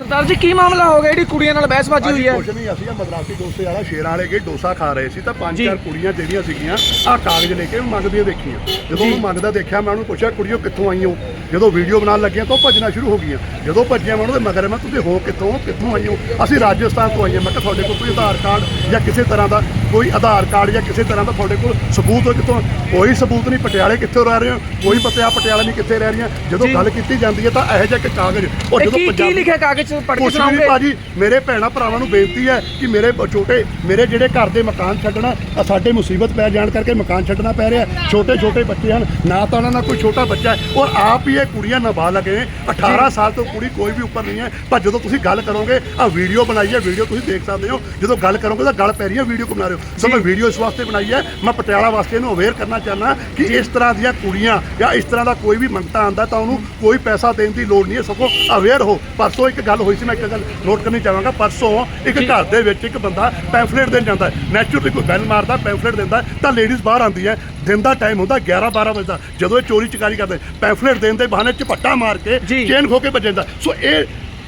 ਸਰਦਾਰ ਜੀ ਕੀ ਮਾਮਲਾ ਹੋ ਗਿਆ? ਜਿਹੜੀ ਕੁੜੀਆਂ ਨਾਲ ਬਹਿਸਬਾਜ਼ੀ ਹੋਈ ਹੈ। ਕੁਛ ਨਹੀਂ ਅਸੀਂ ਮਦਰਾਸੀ ਡੋਸੇ ਵਾਲਾ ਸ਼ੇਰਾਂ ਵਾਲੇ ਗਏ ਡੋਸਾ ਖਾ ਰਹੇ ਸੀ। ਤਾਂ ਪੰਜ। ਚਾਰ ਕੁੜੀਆਂ ਜਿਹੜੀਆਂ ਸੀਗੀਆਂ ਆਹ ਕਾਗਜ਼ ਲੈ ਕੇ ਮੰਗਦੀਆਂ ਦੇਖੀਆਂ। ਜਦੋਂ ਉਹ ਮੰਗਦਾ ਦੇਖਿਆ ਮੈਂ ਉਹਨੂੰ ਪੁੱਛਿਆ ਕੁੜੀਓ ਕਿੱਥੋਂ ਆਈਓ ਜਦੋਂ ਵੀਡੀਓ ਬਣਾਉਣ ਲੱਗੀਆਂ ਤਾਂ ਉਹ ਭੱਜਣਾ ਸ਼ੁਰੂ ਹੋ ਗਈਆਂ। ਜਦੋਂ ਭੱਜੀਆਂ ਮੈਂ ਉਹਦੇ ਮਗਰ ਮੈਂ ਤੁਸੀਂ ਹੋ ਕਿੱਥੋਂ? ਕਿੱਥੋਂ ਆਈਓ ਅਸੀਂ ਰਾਜਸਥਾਨ ਤੋਂ ਆਈਆਂ। ਮੈਂ ਕਿਹਾ ਤੁਹਾਡੇ ਕੋਲ ਕੋਈ ਆਧਾਰ ਕਾਰਡ ਜਾਂ ਕਿਸੇ ਤਰ੍ਹਾਂ ਦਾ ਕੋਈ ਆਧਾਰ ਕਾਰਡ ਜਾਂ ਕਿਸੇ ਤਰ੍ਹਾਂ ਦਾ ਤੁਹਾਡੇ ਕੋਲ ਸਬੂਤ ਹੋ ਕਿੱਥੋਂ ਕੋਈ ਸਬੂਤ ਨਹੀਂ ਪਟਿਆਲੇ ਕਿੱਥੋਂ ਰਹਿ ਰਹੇ ਹੋ? ਕੋਈ ਪਤਾ ਪਟਿਆਲਾ ਨਹੀਂ ਕਿੱਥੇ ਰਹਿ ਰਹੀਆਂ? ਜਦੋਂ। ਗੱਲ ਕੀਤੀ ਜਾਂਦੀ ਹੈ ਤਾਂ ਇਹੋ ਜਿਹਾ ਇੱਕ ਕਾਗਜ਼। ਉਹ ਇਹ ਕੀ ਕੀ ਪੰਜਾਬੀ- ਲਿਖਿਆ ਕਾਗਜ਼ ਪੜ੍ਹ ਕੇ ਸੁਣਾਓਗੇ? ਭਾਜੀ ਮੇਰੇ ਭੈਣਾ ਭਰਾਵਾਂ ਨੂੰ ਬੇਨਤੀ ਹੈ ਕਿ ਮੇਰੇ ਛੋਟੇ ਮੇਰੇ ਜਿਹੜੇ ਘਰ ਦੇ ਮਕਾਨ ਛੱਡਣਾ ਸਾਡੇ ਮੁਸੀਬਤ ਪੈ ਜਾਣ ਕਰਕੇ ਮਕਾਨ ਛੱਡਣਾ ਪੈ ਰਿਹਾ ਛੋਟੇ ਛੋਟੇ ਬੱਚੇ ਹਨ ਨਾ ਤਾਂ ਉਹਨਾਂ ਨਾਲ ਕੋਈ ਛੋਟਾ ਬੱਚਾ ਹੈ। ਔਰ ਆਪ ਹੀ ਇਹ ਕੁੜੀਆਂ ਨਾਬਾਲਗ ਨੇ 18 ਸਾਲ ਤੋਂ ਕੁੜੀ ਕੋਈ ਵੀ ਉੱਪਰ ਨਹੀਂ ਹੈ। ਪਰ ਜਦੋਂ ਤੁਸੀਂ ਗੱਲ ਕਰੋਗੇ ਆ ਵੀਡੀਓ ਬਣਾਈ ਹੈ ਵੀਡੀਓ ਤੁਸੀਂ ਦੇਖ ਸਕਦੇ ਹੋ। ਜਦੋਂ ਗੱਲ ਕਰੋਗੇ ਤਾਂ ਗੱਲ ਪੈ ਰਹੀ ਹੈ ਵੀਡੀਓ ਬਣਾ ਰਹੇ ਹੋ ਸੋ ਮੈਂ ਵੀਡੀਓ ਇਸ ਵਾਸਤੇ ਬਣਾਈ ਹੈ। ਮੈਂ ਪਟਿਆਲਾ ਵਾਸਤੇ ਇਹਨੂੰ ਅਵੇਅਰ ਕਰਨਾ ਚਾਹੁੰਦਾ ਕਿ ਇਸ ਤਰ੍ਹਾਂ ਦੀਆਂ ਕੁੜੀਆਂ ਜਾਂ ਇਸ ਤਰ੍ਹਾਂ ਦਾ ਕੋਈ ਵੀ ਮੰਗਤਾ ਆਂਦਾ ਤਾਂ ਉਹਨੂੰ ਕੋਈ ਪੈਸਾ ਦੇਣ ਦੀ ਲੋੜ ਨਹੀਂ ਹੈ। ਸਗੋਂ ਅਵੇਅਰ ਹੋ ਪਰਸੋਂ ਇੱਕ ਗੱਲ ਹੋਈ ਸੀ ਮੈਂ ਇੱਕ ਗੱਲ ਨੋਟ ਕਰਨੀ ਚਾਹਾਂਗਾ। ਪਰਸੋਂ ਇੱਕ ਘਰ ਦੇ ਵਿੱਚ ਇੱਕ ਬੰਦਾ ਪੈਂਫਲੇਟ ਦੇਣ ਜਾਂਦਾ ਹੈ। ਨੈਚੁਰਲੀ ਕੋਈ ਬੈਲ ਮਾਰਦਾ ਪੈਂਫਲੇਟ ਦਿੰਦਾ ਤਾਂ ਲੇਡੀਜ਼ ਬਾਹਰ ਆਉਂਦੀ ਹੈ। ਦਿਨ ਦਾ ਟਾਈਮ ਹੁੰਦਾ 11 12 ਵਜੇ ਦਾ। ਜਦੋਂ ਇਹ ਚੋਰੀ ਚਕਾਰੀ ਕਰਦੇ ਪੈਂਫਲੇਟ ਦੇਣ ਦੇ ਬਹਾਨੇ ਝਪੱਟਾ ਮਾਰ ਕੇ। ਚੇਨ ਖੋ ਕੇ ਭੱਜ ਜਾਂਦਾ। ਸੋ ਇਹ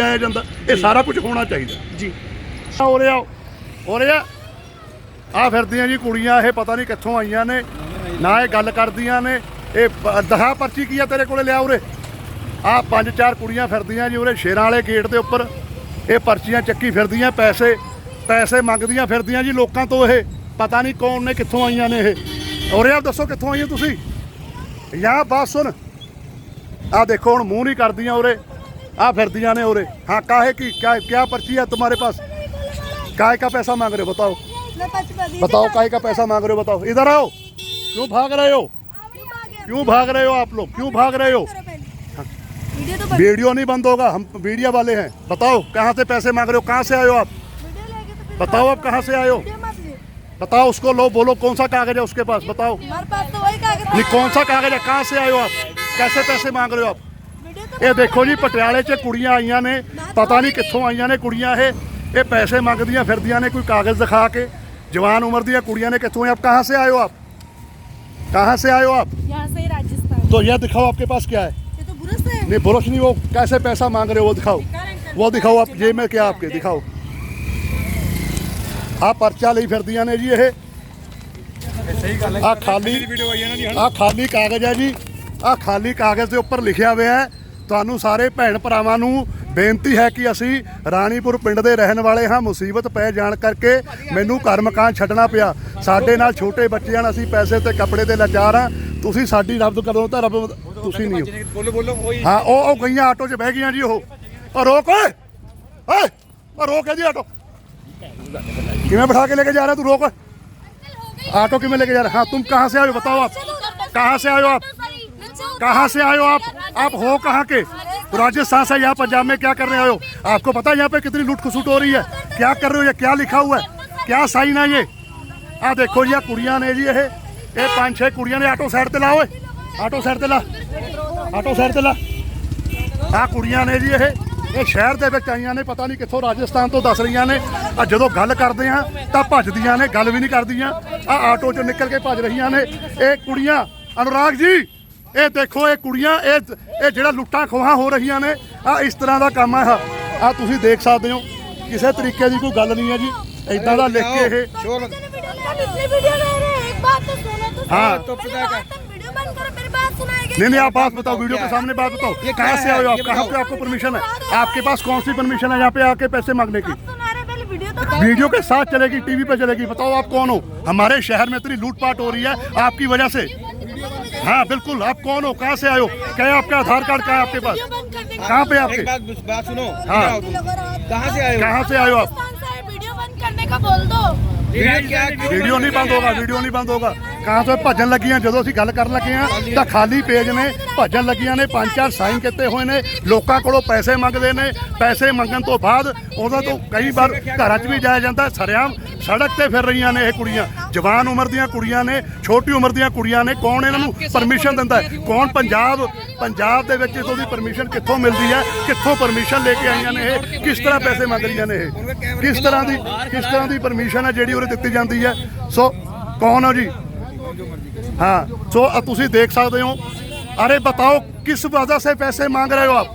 ਜਾਇਆ ਜਾਂਦਾ ਇਹ ਸਾਰਾ ਕੁਝ ਹੋਣਾ ਚਾਹੀਦਾ। ਜੀ। ਹੋ ਰਿਹਾ ਹੋ ਰਿਹਾ ਆ। ਫਿਰਦੀਆਂ ਜੀ ਕੁੜੀਆਂ ਇਹ ਪਤਾ ਨਹੀਂ ਕਿੱਥੋਂ ਆਈਆਂ ਨੇ ਨਾ ਇਹ ਗੱਲ ਕਰਦੀਆਂ ਨੇ ਇਹ ਪ- ਦਹਾ ਪਰਚੀ ਕੀ ਆ ਤੇਰੇ ਕੋਲੇ ਲਿਆ ਉਰੇ? ਆ ਪੰਜ ਚਾਰ ਕੁੜੀਆਂ ਫਿਰਦੀਆਂ ਜੀ ਉਰੇ ਸ਼ੇਰਾਂ ਵਾਲੇ ਗੇਟ ਦੇ ਉੱਪਰ ਇਹ ਪਰਚੀਆਂ ਚੱਕੀ ਫਿਰਦੀਆਂ ਪੈਸੇ ਪੈਸੇ ਮੰਗਦੀਆਂ ਫਿਰਦੀਆਂ ਜੀ ਲੋਕਾਂ ਤੋਂ ਇਹ ਪਤਾ ਨਹੀਂ ਕੌਣ ਨੇ ਕਿੱਥੋਂ ਆਈਆਂ ਨੇ ਇਹ। ਉਰੇ ਆ ਦੱਸੋ ਕਿੱਥੋਂ ਆਈਆਂ ਤੁਸੀਂ? ਯਾ ਬਾਤ ਸੁਣ। ਆ ਦੇਖੋ ਹੁਣ ਮੂੰਹ ਨਹੀਂ ਕਰਦੀਆਂ ਉਰੇ। आ फिर जाने हो रहे हाँ काहे की? क्या क्या पर्ची है तुम्हारे पास? काहे का पैसा मांग रहे हो? बताओ। बताओ काहे का पैसा मांग रहे हो? बताओ। इधर आओ। क्यों भाग रहे हो? क्यों भाग रहे हो आप लोग? क्यों भाग रहे हो? वीडियो नहीं बंद होगा हम वीडियो वाले हैं। बताओ कहाँ से पैसे मांग रहे हो? कहाँ से आयो आप? बताओ आप कहाँ से आयो हो? बताओ उसको लो बोलो कौन सा कागज़ है उसके पास? बताओ। नहीं कौन सा कागज़ है? कहाँ से आयो आप? कैसे पैसे मांग रहे हो आप? ਇਹ ਦੇਖੋ ਜੀ ਪਟਿਆਲੇ 'ਚ ਕੁੜੀਆਂ ਆਈਆਂ ਨੇ ਪਤਾ ਨਹੀਂ ਕਿੱਥੋਂ ਆਈਆਂ ਨੇ ਕੁੜੀਆਂ ਇਹ ਇਹ ਪੈਸੇ ਮੰਗਦੀਆਂ ਫਿਰਦੀਆਂ ਨੇ ਕੋਈ ਕਾਗਜ਼ ਦਿਖਾ ਕੇ ਜਵਾਨ ਉਮਰ ਦੀਆਂ ਕੁੜੀਆਂ ਨੇ ਕਿੱਥੋਂ ਆਏ ਆਪ ਕਹਾਂ से आए हो आप कहाँ से आए हो आप यहाँ से ही राजस्थान तो यह दिखाओ आपके पास क्या है ये तो बुरस है नहीं बुरश नहीं वो कैसे पैसा मांग रहे हो वो दिखाओ वो दिखाओ आप जेब में क्या आपके दिखाओ ਆ ਪਰਚਾ ਲਈ ਫਿਰਦੀਆਂ ਨੇ ਜੀ ਇਹ ਆ ਖਾਲੀ ਆ ਖਾਲੀ ਕਾਗਜ਼ ਹੈ ਜੀ ਆ ਖਾਲੀ ਕਾਗਜ਼ ਦੇ ਉੱਪਰ ਲਿਖਿਆ ਹੋਇਆ ਹੈ ਤੁਹਾਨੂੰ ਸਾਰੇ ਭੈਣ ਭਰਾਵਾਂ ਨੂੰ ਬੇਨਤੀ ਹੈ ਕਿ ਅਸੀਂ ਰਾਣੀਪੁਰ ਪਿੰਡ ਦੇ ਰਹਿਣ ਵਾਲੇ ਹਾਂ। ਮੁਸੀਬਤ ਪੈ ਜਾਣ ਕਰਕੇ ਮੈਨੂੰ ਘਰ ਮਕਾਨ ਛੱਡਣਾ ਪਿਆ। ਸਾਡੇ ਨਾਲ ਛੋਟੇ ਬੱਚਿਆਂ ਹਨ ਅਸੀਂ ਪੈਸੇ ਤੇ ਕੱਪੜੇ ਤੇ ਲਾਚਾਰ ਹਾਂ। ਤੁਸੀਂ ਸਾਡੀ ਰੱਬ ਕਰੋ ਤਾਂ ਰੱਬ ਤੁਸੀਂ ਨਹੀਂ ਹਾਂ। ਉਹ ਉਹ ਗਈਆਂ ਆਟੋ 'ਚ ਬਹਿ ਗਈਆਂ ਜੀ ਉਹ। ਉਹ ਰੋਕ ਓਏ! ਓਏ! ਉਹ ਰੋਕ ਹੈ ਜੀ ਆਟੋ। ਕਿਵੇਂ ਬਿਠਾ ਕੇ ਲੈ ਕੇ ਜਾ ਰਿਹਾ ਤੂੰ? ਰੋਕ। ਆਟੋ ਕਿਵੇਂ ਲੈ ਕੇ ਜਾ ਰਿਹਾ? ਹਾਂ ਤੂੰ ਕਹਾਂ ਸੇ ਆਏ ਬਤਾਓ ਆਪ। ਕਹਾਂ ਸੇ ਆਏ ਆਪ? कहाँ से आए हो आप आप हो कहाँ के तो राजस्थान से यहाँ पंजाब में क्या करने आए हो आपको पता है यहाँ पे कितनी लूट खसुट हो रही है क्या कर रहे हो ये क्या लिखा हुआ है क्या साइन है ये ਆ ਦੇਖੋ ਜੀ ਆ ਕੁੜੀਆਂ ਨੇ ਜੀ ਇਹ ਇਹ ਪੰਜ ਛੇ ਕੁੜੀਆਂ ਨੇ ਆਟੋ ਸਾਈਡ ਤੇ ਲਾ ਓਏ ਆਟੋ ਸਾਈਡ ਤੇ ਲਾ ਆਟੋ ਸਾਈਡ ਤੇ ਲਾ ਆ ਕੁੜੀਆਂ ਨੇ ਜੀ ਇਹ ਇਹ ਸ਼ਹਿਰ ਦੇ ਵਿੱਚ ਆਈਆਂ ਨੇ ਪਤਾ ਨਹੀਂ ਕਿੱਥੋਂ ਰਾਜਸਥਾਨ ਤੋਂ ਦੱਸ ਰਹੀਆਂ ਨੇ ਆ ਜਦੋਂ ਗੱਲ ਕਰਦੇ ਆ ਤਾਂ ਭੱਜਦੀਆਂ ਨੇ ਗੱਲ ਵੀ ਨਹੀਂ ਕਰਦੀਆਂ ਆ ਆਟੋ 'ਚੋਂ ਨਿਕਲ ਕੇ ਭੱਜ ਰਹੀਆਂ ਨੇ ਇਹ ਕੁੜੀਆਂ ਅਨੁਰਾਗ ਜੀ ਇਹ ਦੇਖੋ ਇਹ ਕੁੜੀਆਂ ਇਹ ਇਹ ਜਿਹੜਾ ਲੁੱਟਾਂ ਖੋਹਾਂ ਹੋ ਰਹੀਆਂ ਨੇ ਆ ਇਸ ਤਰ੍ਹਾਂ ਦਾ ਕੰਮ ਆ ਆ ਤੁਸੀਂ ਦੇਖ ਸਕਦੇ ਹੋ ਕਿਸੇ ਤਰੀਕੇ ਦੀ ਕੋਈ ਗੱਲ ਨਹੀਂ ਹੈ ਜੀ ਇਦਾਂ ਦਾ ਲਿਖ ਕੇ ਇਹ पिछली वीडियो ले रहे हैं एक बात तो सुनो तो हाँ। तो वीडियो बंद करो मेरी बात सुनाएगी नहीं नहीं आप बात बताओ वीडियो के सामने बात बताओ कहाँ से आए हो आप कहाँ पे आपको परमिशन है आपके पास कौन सी परमिशन है यहाँ पे आके पैसे मांगने की आप सुना रहे पहले वीडियो तो वीडियो के साथ चलेगी टीवी पे चलेगी बताओ आप कौन हो हमारे शहर में इतनी लूटपाट हो रही है आपकी वजह से हाँ बिल्कुल आप कौन हो कहाँ से आए हो क्या आपका आधार कार्ड कहाँ आपके पास कहाँ पे आपके एक बात बात सुनो हाँ कहाँ से आए हो कहाँ से आए हो आप वीडियो बंद करने का बोल दो वीडियो नहीं बंद होगा वीडियो नहीं बंद होगा ਕਾਂ ਤੋਂ ਭੱਜਣ ਲੱਗੀਆਂ, ਜਦੋਂ ਅਸੀਂ ਗੱਲ ਕਰਨ ਲੱਗੇ ਆ ਤਾਂ ਖਾਲੀ ਪੇਜ ਨੇ ਭੱਜਣ ਲੱਗੀਆਂ ਨੇ, ਪੰਜ ਚਾਰ ਸਾਈਨ ਕੀਤੇ ਹੋਏ ਨੇ, ਲੋਕਾਂ ਕੋਲੋਂ ਪੈਸੇ ਮੰਗਦੇ ਨੇ, ਪੈਸੇ ਮੰਗਣ ਤੋਂ ਬਾਅਦ ਉਹਨਾਂ ਤੋਂ ਕਈ ਵਾਰ ਘਰਾਂ 'ਚ ਵੀ ਜਾਇਆ ਜਾਂਦਾ, ਸਰਿਆਮ ਸੜਕ ਤੇ ਫਿਰ ਰਹੀਆਂ ਨੇ ਇਹ ਕੁੜੀਆਂ। ਜਵਾਨ ਉਮਰ ਦੀਆਂ ਕੁੜੀਆਂ ਨੇ, ਛੋਟੀ ਉਮਰ ਦੀਆਂ ਕੁੜੀਆਂ ਨੇ, ਕੌਣ ਇਹਨਾਂ ਨੂੰ ਪਰਮਿਸ਼ਨ ਦਿੰਦਾ ਹੈ? ਕੌਣ ਪੰਜਾਬ ਪੰਜਾਬ ਦੇ ਵਿੱਚ ਇਤੋਂ ਦੀ ਪਰਮਿਸ਼ਨ ਕਿੱਥੋਂ ਮਿਲਦੀ ਹੈ? ਕਿੱਥੋਂ ਪਰਮਿਸ਼ਨ ਲੈ ਕੇ ਆਈਆਂ ਨੇ ਇਹ? ਕਿਸ ਤਰ੍ਹਾਂ ਪੈਸੇ ਮੰਗ ਰਹੀਆਂ ਨੇ ਇਹ? ਕਿਸ ਤਰ੍ਹਾਂ ਦੀ, ਕਿਸ ਤਰ੍ਹਾਂ ਦੀ ਪਰਮਿਸ਼ਨ ਹੈ ਜਿਹੜੀ ਉਰੇ ਦਿੱਤੀ ਜਾਂਦੀ ਹੈ? ਸੋ ਕੌਣ ਹੋ ਜੀ? हाँ सो तुम देख सकते हो। अरे बताओ किस वजह से पैसे मांग रहे हो आप?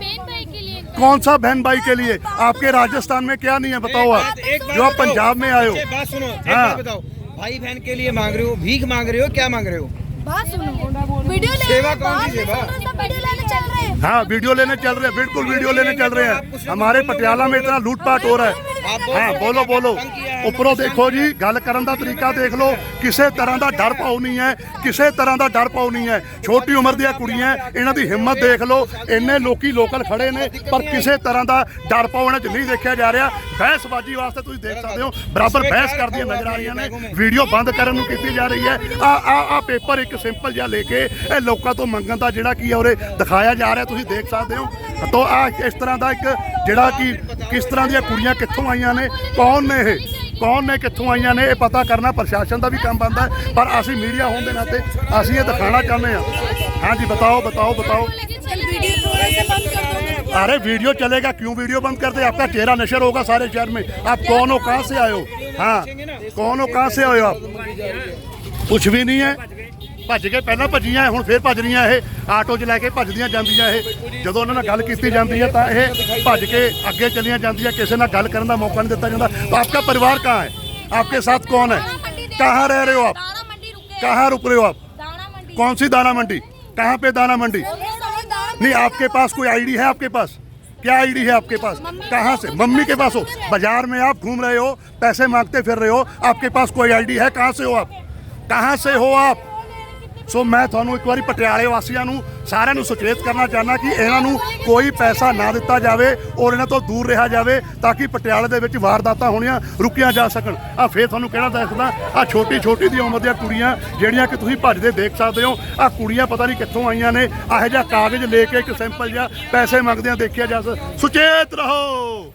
कौन सा बहन भाई के लिए? आपके राजस्थान में क्या नहीं है बताओ आप। जो आप पंजाब में आए हो। एक बात सुनो हाँ। बताओ। भाई बहन के लिए मांग रहे हो भीख मांग रहे हो क्या मांग रहे हो? बात सुनो। वीडियो सेवा कौन सी सेवा? सुनो, सब वीडियो लेने चल रहे हाँ वीडियो लेने चल रहे हैं बिल्कुल वीडियो लेने चल रहे हैं। हमारे पटियाला में इतना लूटपाट हो रहा है। ਹਾਂ ਬੋਲੋ ਬੋਲੋ ਉੱਪਰੋਂ ਦੇਖੋ ਜੀ ਗੱਲ ਕਰਨ ਦਾ ਤਰੀਕਾ ਦੇਖ ਲਓ ਕਿਸੇ ਤਰ੍ਹਾਂ ਦਾ ਡਰ ਪਾਉ ਨਹੀਂ ਹੈ ਕਿਸੇ ਤਰ੍ਹਾਂ ਦਾ ਡਰ ਪਾਉ ਨਹੀਂ ਹੈ। ਛੋਟੀ ਉਮਰ ਦੀਆਂ ਕੁੜੀਆਂ ਇਹਨਾਂ ਦੀ ਹਿੰਮਤ ਦੇਖ ਲਓ ਇੰਨੇ ਲੋਕੀ ਲੋਕਲ ਖੜੇ ਨੇ ਪਰ ਕਿਸੇ ਤਰ੍ਹਾਂ ਦਾ ਡਰ ਪਾਉ ਇਹਨਾਂ 'ਚ ਨਹੀਂ ਦੇਖਿਆ ਜਾ ਰਿਹਾ। ਬਹਿਸਬਾਜੀ ਵਾਸਤੇ ਤੁਸੀਂ ਦੇਖ ਸਕਦੇ ਹੋ ਬਰਾਬਰ ਬਹਿਸ ਕਰਦੀਆਂ ਨਜ਼ਰ ਆ ਰਹੀਆਂ ਨੇ। ਵੀਡੀਓ ਬੰਦ ਕਰਨ ਨੂੰ ਕੀਤੀ ਜਾ ਰਹੀ ਹੈ। ਆ ਆ ਆ ਪੇਪਰ ਇੱਕ ਸਿੰਪਲ ਜਿਹਾ ਲੈ ਕੇ ਇਹ ਲੋਕਾਂ ਤੋਂ ਮੰਗਣ ਦਾ ਜਿਹੜਾ ਕੀ ਹੈ ਉਰੇ ਦਿਖਾਇਆ ਜਾ ਰਿਹਾ ਤੁਸੀਂ ਦੇਖ ਸਕਦੇ ਹੋ। ਤੋਂ ਆ ਇਸ ਤਰ੍ਹਾਂ ਦਾ ਇੱਕ ਜਿਹੜਾ ਕਿ ਕਿਸ ਤਰ੍ਹਾਂ ਦੀਆਂ ਕੁੜੀਆਂ ਕਿੱਥੋਂ ਆਈਆਂ ਨੇ ਕੌਣ ਨੇ ਇਹ ਕੌਣ ਨੇ ਕਿੱਥੋਂ ਆਈਆਂ ਨੇ ਇਹ ਪਤਾ ਕਰਨਾ ਪ੍ਰਸ਼ਾਸਨ ਦਾ ਵੀ ਕੰਮ ਬਣਦਾ ਹੈ, ਪਰ ਅਸੀਂ ਮੀਡੀਆ ਹੋਣ ਦੇ ਨਾਤੇ ਅਸੀਂ ਇਹ ਦਿਖਾਣਾ ਚਾਹੁੰਦੇ ਹਾਂ ਹਾਂਜੀ ਬਤਾਓ बताओ बताओ चल वीडियो थोड़ा सा बंद कर दो ना। अरे वीडियो चलेगा क्यों वीडियो बंद कर दे आपका चेहरा नशर होगा सारे शहर में आप कौन हो कहाँ से आए हो हाँ कौन हो कहाँ से आए हो आप ਕੁਝ ਵੀ ਨਹੀਂ ਹੈ ਭੱਜ ਕੇ ਪਹਿਲਾਂ ਭੱਜੀਆਂ ਹੁਣ ਫੇਰ ਭੱਜ ਰਹੀਆਂ ਇਹ ਆਟੋ 'ਚ ਲੈ ਕੇ ਭੱਜਦੀਆਂ ਜਾਂਦੀਆਂ ਇਹ ਜਦੋਂ ਉਹਨਾਂ ਨਾਲ ਗੱਲ ਕੀਤੀ ਜਾਂਦੀ ਹੈ ਤਾਂ ਇਹ ਭੱਜ ਕੇ ਅੱਗੇ ਚਲੀਆਂ ਜਾਂਦੀਆਂ ਕਿਸੇ ਨਾਲ ਗੱਲ ਕਰਨ ਦਾ ਮੌਕਾ ਨਹੀਂ ਦਿੱਤਾ ਜਾਂਦਾ ਤਾਂ ਆਪਕਾ ਪਰਿਵਾਰ ਕਹਾਂ ਹੈ आपके साथ कौन है कहाँ रह रहे हो आप कहाँ रुक रहे हो आप कौन सी दाना मंडी कहाँ पे दाना मंडी नहीं आपके पास कोई आईडी है आपके पास क्या आईडी है आपके पास कहाँ से मम्मी के पास हो बाजार में आप घूम रहे हो पैसे मांगते फिर रहे हो आपके पास कोई आईडी है कहाँ से हो आप कहाँ से हो आप ਸੋ ਮੈਂ ਤੁਹਾਨੂੰ ਇੱਕ ਵਾਰੀ ਪਟਿਆਲੇ ਵਾਸੀਆਂ ਨੂੰ ਸਾਰਿਆਂ ਨੂੰ ਸੁਚੇਤ ਕਰਨਾ ਚਾਹੁੰਦਾ ਕਿ ਇਹਨਾਂ ਨੂੰ ਕੋਈ ਪੈਸਾ ਨਾ ਦਿੱਤਾ ਜਾਵੇ ਔਰ ਇਹਨਾਂ ਤੋਂ ਦੂਰ ਰਿਹਾ ਜਾਵੇ ਤਾਂ ਕਿ ਪਟਿਆਲੇ ਦੇ ਵਿੱਚ ਵਾਰਦਾਤਾਂ ਹੋਣੀਆਂ ਰੁਕੀਆਂ ਜਾ ਸਕਣ। ਆ ਫੇਰ ਤੁਹਾਨੂੰ ਕਹਿਣਾ ਦੱਸਦਾ ਆ ਛੋਟੀ ਛੋਟੀ ਦੀ ਉਮਰ ਦੀਆਂ ਕੁੜੀਆਂ ਜਿਹੜੀਆਂ ਕਿ ਤੁਸੀਂ ਭੱਜਦੇ ਦੇਖ ਸਕਦੇ ਹੋ ਆ ਕੁੜੀਆਂ ਪਤਾ ਨਹੀਂ ਕਿੱਥੋਂ ਆਈਆਂ ਨੇ ਇਹੋ ਜਿਹਾ ਕਾਗਜ਼ ਲੈ ਕੇ ਇੱਕ ਸੈਂਪਲ ਜਿਹਾ ਪੈਸੇ ਮੰਗਦਿਆਂ ਦੇਖਿਆ ਜਾ ਸਕਦਾ। ਸੁਚੇਤ ਰਹੋ!